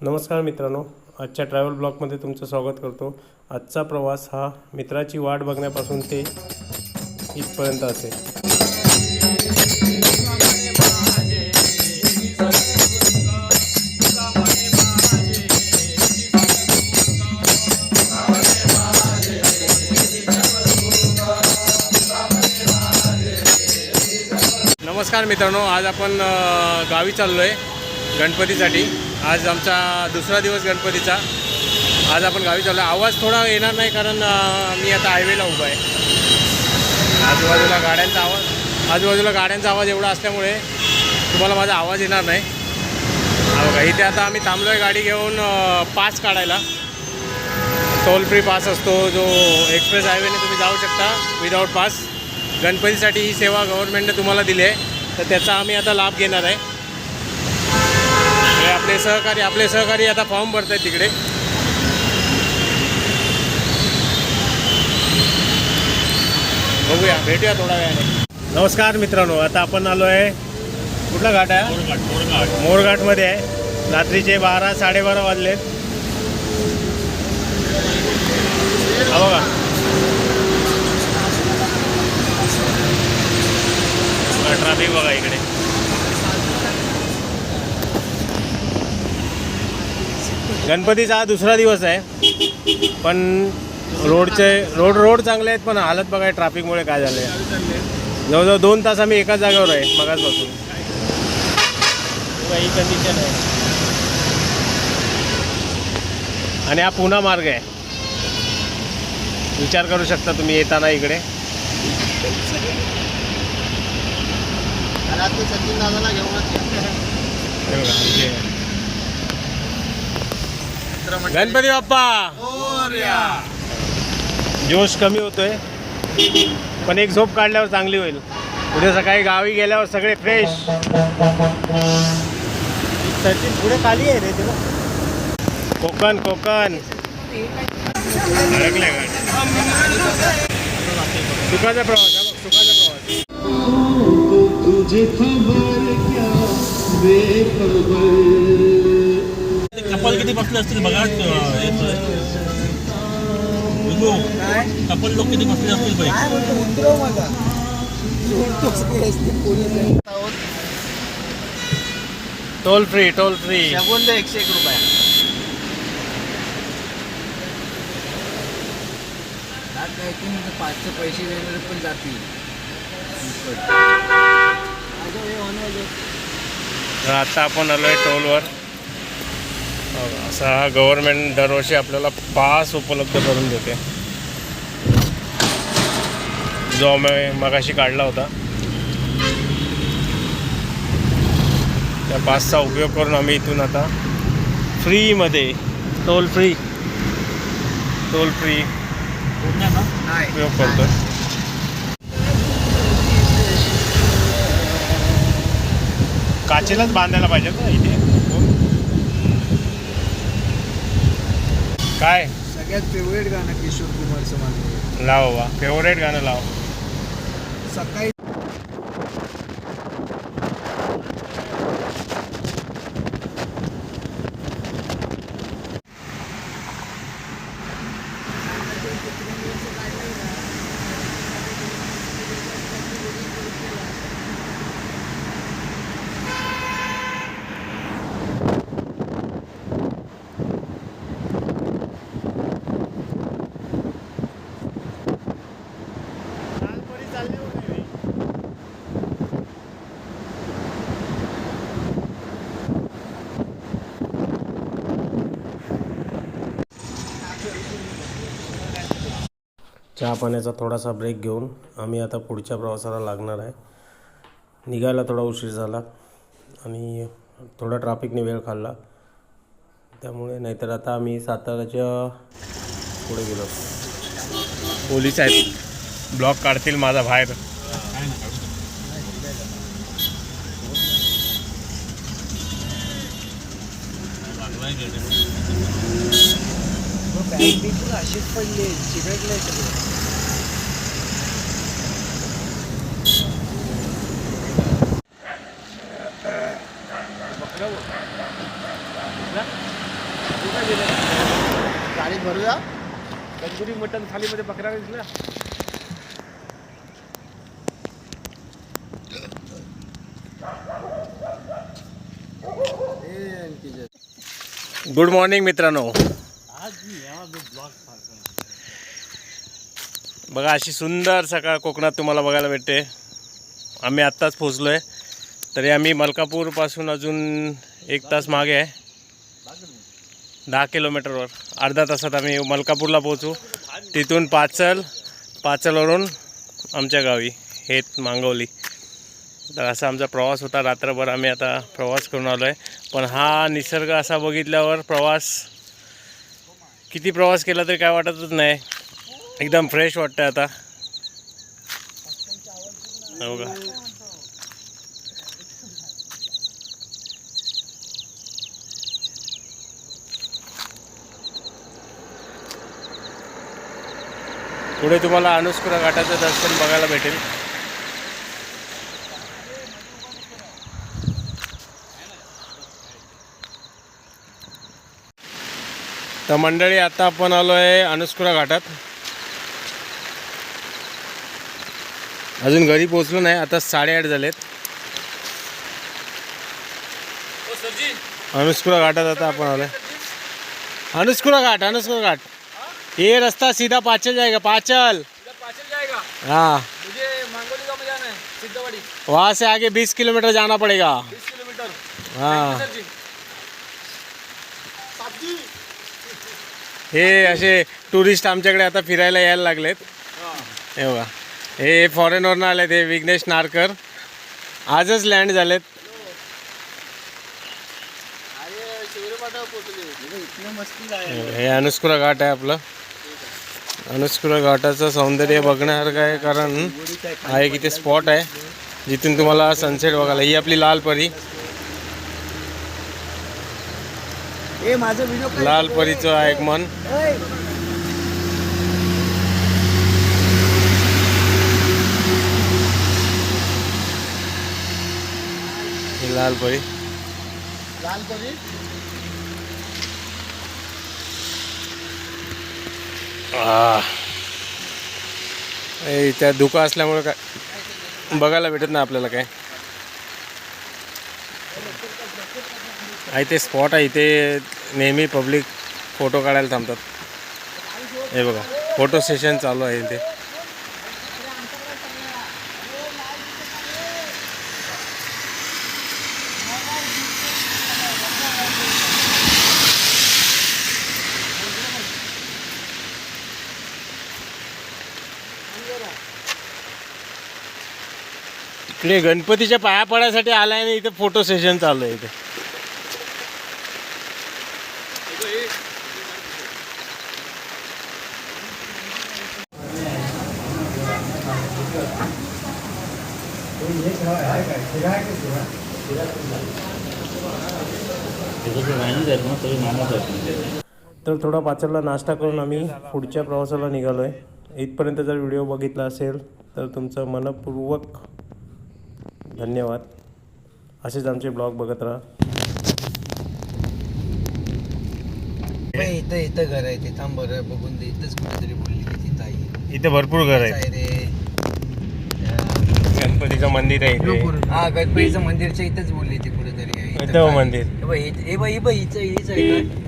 नमस्कार मित्रांनो आजच्या ट्रॅव्हल ब्लॉगमध्ये तुमचं स्वागत करतो. आजचा प्रवास हा मित्राची वाट बघण्यापासून ते इथपर्यंत असेल. नमस्कार मित्रांनो आज आपण गावी चाललो आहे गणपतीसाठी. आज आमचा दुसरा दिवस गणपतीचा. आज आपण गावी चाललो आहे आवाज थोडा येणार नाही कारण मी आता हायवेला उभा आहे. आजूबाजूला गाड्यांचा आवाज आजूबाजूला गाड्यांचा आवाज एवढा असल्यामुळे तुम्हाला माझा आवाज येणार नाही. बघा इथे आता आम्ही थांबलो आहे गाडी घेऊन पास काढायला. टोल फ्री पास असतो जो एक्सप्रेस हायवेने तुम्ही जाऊ शकता विदाऊट पास गणपतीसाठी ही सेवा गव्हर्नमेंटने तुम्हाला दिली आहे. तर त्याचा आम्ही आता लाभ घेणार आहे. हे आपले सहकारी आपले सहकारी आता फॉर्म भरत आहेत तिकडे. बघूया भेटूया थोड्या वेळाने. नमस्कार मित्रांनो आता आपण आलो आहे कुठला घाट आहे? मोरघाटमध्ये आहे. रात्रीचे बारा साडेबारा वाजलेत. हा बघा. ट्रॅफिक बघा इकडे. गणपतीचा हा दुसरा दिवस आहे. पण रोडचे रोड रोड चांगले आहेत पण हालत बघा ट्रॅफिकमुळे काय झालं आहे जवळजवळ दोन तास आम्ही एकाच जागेवर आहे मगाचपासून ही कंडिशन आहे. आणि हा पुन्हा मार्ग आहे. विचार करू शकता तुम्ही येताना इकडे. सचिन दादाला घेऊनच. गणपती बाप्पा! जोश कमी होतोय. पण एक झोप काढल्यावर चांगली होईल. उद्या सकाळी गावी गेल्यावर सगळे फ्रेश सचिन पुढे खाली आहे रे तुला कोकण कोकण. सुखाचा प्रवास हा बघ, सुखाचा प्रवास. तुझे खबर क्या बेखबर? कपल किती बसले असतील बघा. कपल लोक किती बसले असतील बाई. टोल फ्री टोल फ्री शगुन दे एकशे एक रुपये. पाचशे पैसे देणारे पण जातील. आता आपण आलो आहे टोलवर असा हा गव्हर्मेंट दरवर्षी आपल्याला पास उपलब्ध करून देते. जो मी मगाशी काढला होता. त्या पासचा उपयोग करून आम्ही इथून आता फ्रीमध्ये टोल फ्री टोल फ्री उपयोग करतो काचेलाच बांधायला पाहिजे ना इथे? काय? सगळ्यात फेवरेट गाणं किशोर कुमारचं माझं लाव बाबा. फेवरेट गाणं लाव. सकाळी चहा पाण्याचा थोडासा ब्रेक घेऊन आम्ही आता पुढच्या प्रवासाला लागणार आहे. निघायला थोडा उशीर झाला आणि थोडा ट्रॅफिकने वेळ खाल्ला. त्यामुळे नाहीतर आता आम्ही साताऱ्याच्या पुढे गेलो. पोलीस आहेत. ब्लॉक काढतील माझा बाहेर. बॅग बिलकुल अशीच पडली चिकटले गाडी भरूया तंदुरी मटन थालीमध्ये बकरा दिसला गुड मॉर्निंग मित्रांनो. बघा अशी सुंदर सकाळ कोकणात तुम्हाला बघायला भेटते. आम्ही आत्ताच पोचलो आहे तरी आम्ही मलकापूरपासून अजून एक तास मागे आहे. दहा किलोमीटरवर. अर्धा तासात आम्ही मलकापूरला पोहोचू. तिथून पाचल पाचलवरून आमच्या गावी हेत मांगवली. तर असा आमचा प्रवास होता. रात्रभर आम्ही आता प्रवास करून आलो आहे पण हा निसर्ग असा बघितल्यावर प्रवास किती प्रवास केला तरी काय वाटतच नाही. एकदम फ्रेश वाटतं आता. हो का? पुढे तुम्हाला अनुस्कुरा घाटाचं दर्शन बघायला भेटेल. तर मंडळी आता आपण आलो आहे अनुस्कुरा घाटात. अजून घरी पोचलो नाही आता साडेआठ झालेत. अनुस्कुरा घाटात आता आपण आलोय. अनुस्कुरा घाट अनुस्कुरा घाट. ये रास्ता सीधा पाचल. जाएगा पाचल हाँ. मुझे मांगोली गाँव में जाना है सिद्धवाड़ी. वहाँ से आगे 20 किलोमीटर जाना पड़ेगा. बीस किलोमीटर. हाँ. हे असे टुरिस्ट आमच्याकडे आता फिरायला यायला लागलेत. हे बघा. हे फॉरेनवरनं आलेत हे विघ्नेश नारकर. आजच लँड झालेत. आहे हे अनुस्कुरा घाट आहे आपलं. अनुस्कुरा घाटाचं सौंदर्य बघण्यासारखं आहे कारण हा एक इथे स्पॉट आहे. जिथून तुम्हाला सनसेट बघायला ही आपली लाल परी. लाल परीचं आगमन ही लाल परी लाल. ए, त्या धुका असल्यामुळे काय? बघायला भेटत नाही आपल्याला काय. आहे ते स्पॉट आहे इथे नेहमी पब्लिक फोटो काढायला थांबतात. हे बघा फोटो सेशन चालू आहे इथे. इकडे गणपतीच्या पाया पडायसाठी आलाय आणि इथे फोटो सेशन चालू आहे इथे. तर थोडा पाचरला नाश्ता करून आम्ही पुढच्या प्रवासाला निघालो आहे इथपर्यंत जर व्हिडिओ बघितला असेल तर तुमचं मनपूर्वक धन्यवाद. असेच आमचे ब्लॉग बघत राहा. इथं इथं घर आहे ते. थांब बरं बघून दे. इथंच कुठेतरी बोलली की तिथं आहे इथे भरपूर घर आहे. रे? गणपतीचं मंदिर आहे इथे. हा गणपतीचं मंदिरच्या इथंच बोलली ती कुठेतरी. आहे इथं मंदिर. हे बघ, हे- हे बघ, हे बघ, हिचं- हीच आहे का?